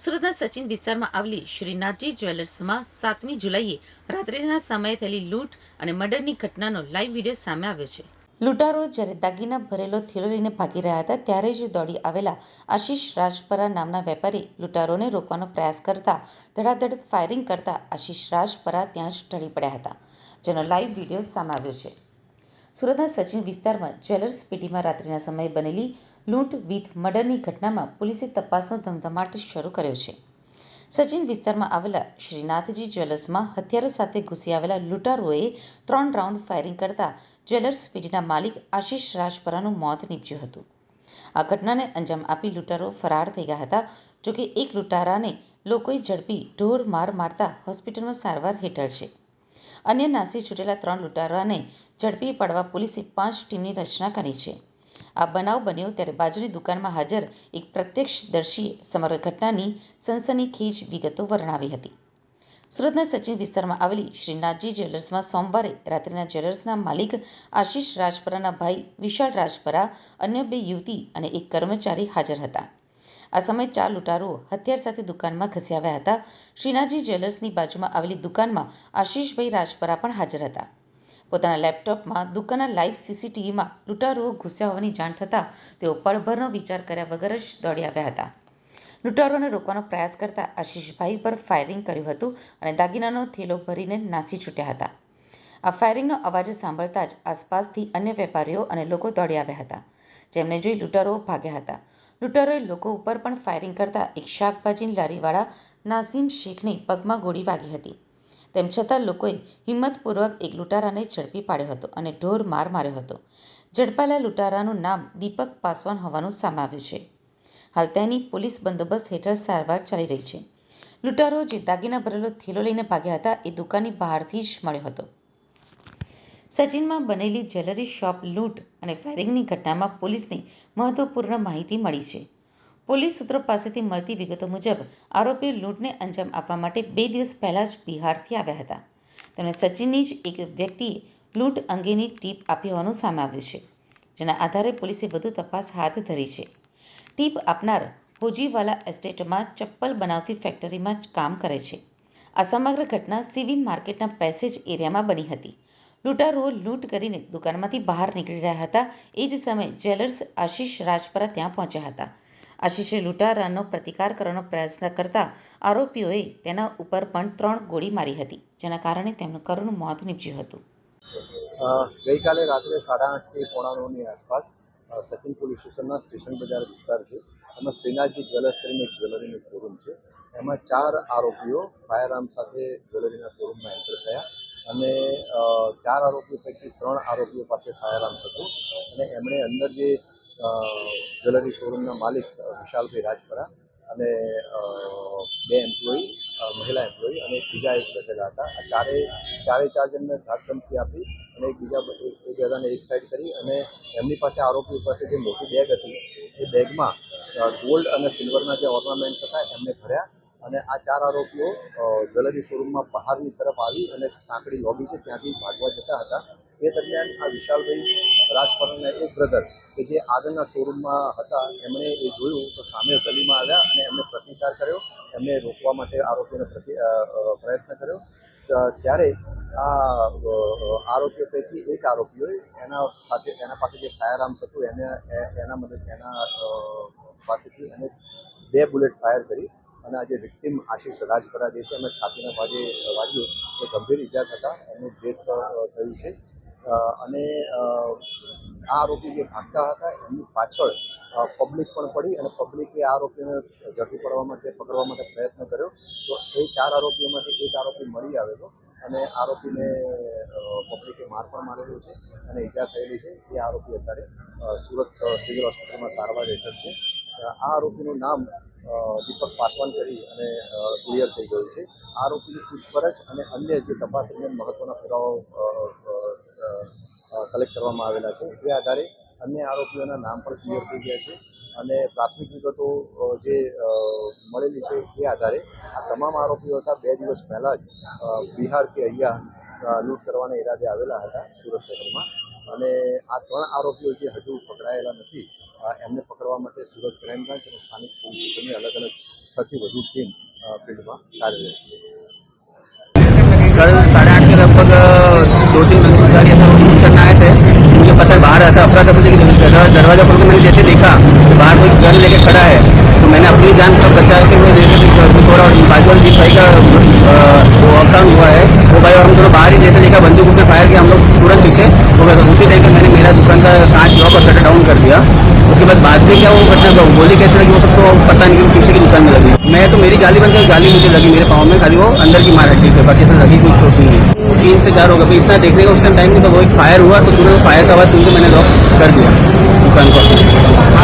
સુરતના સચિન વિસ્તારમાં આવેલી શ્રીનાથજી જ્વેલર્સમાં સાતમી જુલાઈએ રાત્રિના સમયે થયેલી લૂંટ અને મર્ડરની ઘટનાનો લાઈવ વીડિયો સામે આવ્યો છે. લૂંટારો જ્યારે દાગીના ભરેલો થેલો લઈને ભાગી રહ્યા હતા, ત્યારે જ દોડી આવેલા આશીષ રાજપરા નામના વેપારી લૂંટારોને રોકવાનો પ્રયાસ કરતા ધડાધડ ફાયરિંગ કરતા આશીષ રાજપરા ત્યાં જ ઢળી પડ્યા હતા, જેનો લાઈવ વીડિયો સામે આવ્યો છે. સુરતના સચિન વિસ્તારમાં જ્વેલર્સ પીટીમાં રાત્રિના સમયે બનેલી લૂંટ વિથ મર્ડરની ઘટનામાં પોલીસે તપાસનો ધમધમાટ શરૂ કર્યો છે. સચિન વિસ્તારમાં આવેલા શ્રીનાથજી જ્વેલર્સમાં હથિયારો સાથે ઘૂસી આવેલા લૂંટારુઓએ ત્રણ રાઉન્ડ ફાયરિંગ કરતા જ્વેલર્સ પેઢીના માલિક આશીષ રાજપરાનું મોત નીપજ્યું હતું. આ ઘટનાને અંજામ આપી લૂંટારો ફરાર થઈ ગયા હતા જોકે એક લૂંટારાને લોકોએ ઝડપી ઢોર માર મારતા હોસ્પિટલમાં સારવાર હેઠળ છે. અન્ય નાસી છૂટેલા ત્રણ લૂંટારાને ઝડપી પાડવા પોલીસે પાંચ ટીમની રચના કરી છે. આ બનાવ બન્યો ત્યારે બાજુની દુકાનમાં હાજર એક પ્રત્યક્ષદર્શીએ સમગ્ર ઘટનાની સનસનીખેજ વિગતો વર્ણવી હતી. સુરતના સચિન વિસ્તારમાં આવેલી શ્રીનાથજી જ્વેલર્સમાં સોમવારે રાત્રિના જ્વેલર્સના માલિક આશીષ રાજપરાના ભાઈ વિશાળ રાજપરા, અન્ય બે યુવતી અને એક કર્મચારી હાજર હતા. આ સમયે ચાર લૂંટારુઓ હથિયાર સાથે દુકાનમાં ઘસી આવ્યા હતા. શ્રીનાથજી જ્વેલર્સની બાજુમાં આવેલી દુકાનમાં આશીષભાઈ રાજપરા પણ હાજર હતા. પોતાના લેપટોપમાં, દુકાનના લાઈવ સીસીટીવીમાં લૂંટારુઓ ઘૂસ્યા હોવાની જાણ થતાં તેઓ પળભરનો વિચાર કર્યા વગર જ દોડી આવ્યા હતા. લૂંટારુઓને રોકવાનો પ્રયાસ કરતા આશીષભાઈ પર ફાયરિંગ કર્યું હતું અને દાગીનાનો થેલો ભરીને નાસી છૂટ્યા હતા. આ ફાયરિંગનો અવાજ સાંભળતા જ આસપાસથી અન્ય વેપારીઓ અને લોકો દોડી આવ્યા હતા. જેમને જોઈ લૂંટારો ભાગ્યા હતા. લૂંટારોએ લોકો ઉપર પણ ફાયરિંગ કરતા એક શાકભાજીની લારીવાળા નાઝીમ શેખને પગમાં ગોળી વાગી હતી. તેમ છતાં લોકોએ હિંમતપૂર્વક એક લૂંટારાને ઝડપી પાડ્યો હતો અને ઢોર માર માર્યો હતો. ઝડપાયેલા લૂંટારાનું નામ દીપક પાસવાન હોવાનું સામે છે. હાલ તેની પોલીસ બંદોબસ્ત હેઠળ સારવાર ચાલી રહી છે. લૂંટારો જે દાગીના ભરેલો થેલો લઈને ભાગ્યા હતા એ દુકાનની બહારથી જ મળ્યો હતો. સચિનમાં બનેલી જ્વેલરી શોપ લૂંટ અને ફાયરિંગની ઘટનામાં પોલીસને મહત્વપૂર્ણ માહિતી મળી છે. પોલીસ સૂત્રો પાસેથી મળતી વિગતો મુજબ આરોપીઓ લૂંટને અંજામ આપવા માટે બે દિવસ પહેલાં જ બિહારથી આવ્યા હતા. તેમણે સચિનની જ એક વ્યક્તિએ લૂંટ અંગેની ટીપ આપી હોવાનું સામે આવ્યું છે, જેના આધારે પોલીસે વધુ તપાસ હાથ ધરી છે. ટીપ આપનાર હોજીવાલા એસ્ટેટમાં ચપ્પલ બનાવતી ફેક્ટરીમાં કામ કરે છે. આ સમગ્ર ઘટના સીવી માર્કેટના પેસેજ એરિયામાં બની હતી. લૂંટારુઓ લૂંટ કરીને દુકાનમાંથી બહાર નીકળી રહ્યા હતા. એ જ સમયે જ્વેલર્સ આશીષ રાજપરા ત્યાં પહોંચ્યા હતા. આશીષે લૂંટારાનો પ્રતિકાર કરવાનો પ્રયત્ન કરતા આરોપીઓએ તેના ઉપર પણ ત્રણ ગોળી મારી હતી, જેના કારણે તેમનું કરુણ મોત નીપજ્યું હતું. ગઈકાલે રાત્રે સાડા આઠથી પોણા નવની આસપાસ સચિન પોલીસ સ્ટેશનના સ્ટેશન બજાર વિસ્તાર છે. એમાં શ્રીનાથજી જ્વેલર્સ કરીને એક જ્વેલરીનું શોરૂમ છે. એમાં ચાર આરોપીઓ ફાયર આર્મ સાથે જ્વેલરીના શોરૂમમાં એન્ટર થયા અને ચાર આરોપીઓ પૈકી ત્રણ આરોપીઓ પાસે ફાયર આર્મ્સ હતું અને એમણે અંદર જે જ્વેલરી શોરૂમના માલિક વિશાલભાઈ રાજપરા અને બે એમ્પ્લોયી મહિલા એમ્પ્લોયી અને એક બીજા એક બેઠેલા હતા. આ ચારે ચારે ચાર જણને ધાક ધમકી આપી અને એકબીજા એક એક બધાને એક સાઈડ કરી અને એમની પાસે આરોપીઓ પાસે જે મોટી બેગ હતી, એ બેગમાં ગોલ્ડ અને સિલ્વરના જે ઓર્નામેન્ટ્સ હતા, એમને ભર્યા અને આ ચાર આરોપીઓ જ્વેલરી શોરૂમમાં બહારની તરફ આવી અને સાંકડી લોબી છે, ત્યાંથી ભાગવા જતા હતા. એ દરમિયાન આ વિશાલભાઈ રાજપરાના એક બ્રધર કે જે આગળના શોરૂમમાં હતા એમણે એ જોયું તો સામે ગલીમાં આવ્યા અને એમને પ્રતિકાર કર્યો. એમને રોકવા માટે અ, પ્રયત્ન કર્યો. ત્યારે આ આરોપીઓ પૈકી એક આરોપીઓએ એના સાથે એના પાસે જે ફાયર આર્મ્સ હતું એને એના મદદ એના પાસેથી એને બે બુલેટ ફાયર કરી અને આ જે વિક્ટિમ આશીષ રાજપરા જે છે એમને છાતીના ભાગે વાગ્યું એ ગંભીર ઇજા થતાં એમનું ડેથ થયું છે. અને આ આરોપી જે ભાગતા હતા એમની પાછળ પબ્લિક પણ પડી અને પબ્લિકે આ આરોપીને ઝડપી પડવા માટે, પકડવા માટે પ્રયત્ન કર્યો. તો એ ચાર આરોપીઓમાંથી એક આરોપી મળી આવેલો અને આરોપીને પબ્લિકે માર પણ મારેલો છે અને ઈજા થયેલી છે. એ આરોપી અત્યારે સુરત સિવિલ હોસ્પિટલમાં સારવાર હેઠળ છે. આ આરોપીનું નામ દીપક પાસવાન કરી અને ક્લિયર થઈ ગયું છે. આરોપીની પૂછપરછ અને અન્ય જે તપાસ દરમિયાન મહત્વના પુરાવાઓ કલેક્ટ કરવામાં આવેલા છે. એ આધારે અન્ય આરોપીઓના નામ પણ ક્લિયર થઈ ગયા છે અને પ્રાથમિક વિગતો જે મળેલી છે એ આધારે આ તમામ આરોપીઓ હતા બે દિવસ પહેલાં જ બિહારથી અહીંયા લૂંટ કરવાના ઈરાદે આવેલા હતા સુરત શહેરમાં. અને આ ત્રણ આરોપીઓ જે હજુ પકડાયેલા નથી એમને પકડવા માટે સુરત ક્રાઇમ બ્રાન્ચ અને સ્થાનિક પોલીસ અલગ અલગ છથી વધુ ટીમ ફિલ્ડમાં કાર્યરત છે कल साढ़े आठ के लगभग दो तीन बंदूकधारी ऐसा शूट करने आए थे मुझे पता है बाहर ऐसा अफरा तफरी की दरवाजा दरवाजा खोल के मैंने जैसे देखा कि बाहर कोई गन लेके खड़ा है तो मैंने अपनी जान को बचा के वो जैसे कि थोड़ा बाजू वाले जीत भाई का अ, वो अवसान हुआ है वो भाई और हम दोनों बाहर ही जैसे देखा बंदूक उसने फायर किया हम लोग तुरंत पीछे हो गए तो उसी टाइम पे मैंने मेरा दुकान का कांच लॉक और शटर डाउन कर दिया उसके बाद बाद में क्या वो घटना गोली कैसे लगी वो सब तो पता नहीं कि वो पीछे की दुकान में लगी मैं तो मेरी गाली बनकर गाली मुझे लगी, मेरे पाँव में खाली वो अंदर की मार हड्डी पे बाकी से लगी कोई छोटी नहीं तीन से चार हो गया इतना देखने का उस टाइम टाइम नहीं था वो एक फायर हुआ तो तुरंत फायर का आवाज़ सुन के मैंने लॉक कर दिया दुकान को।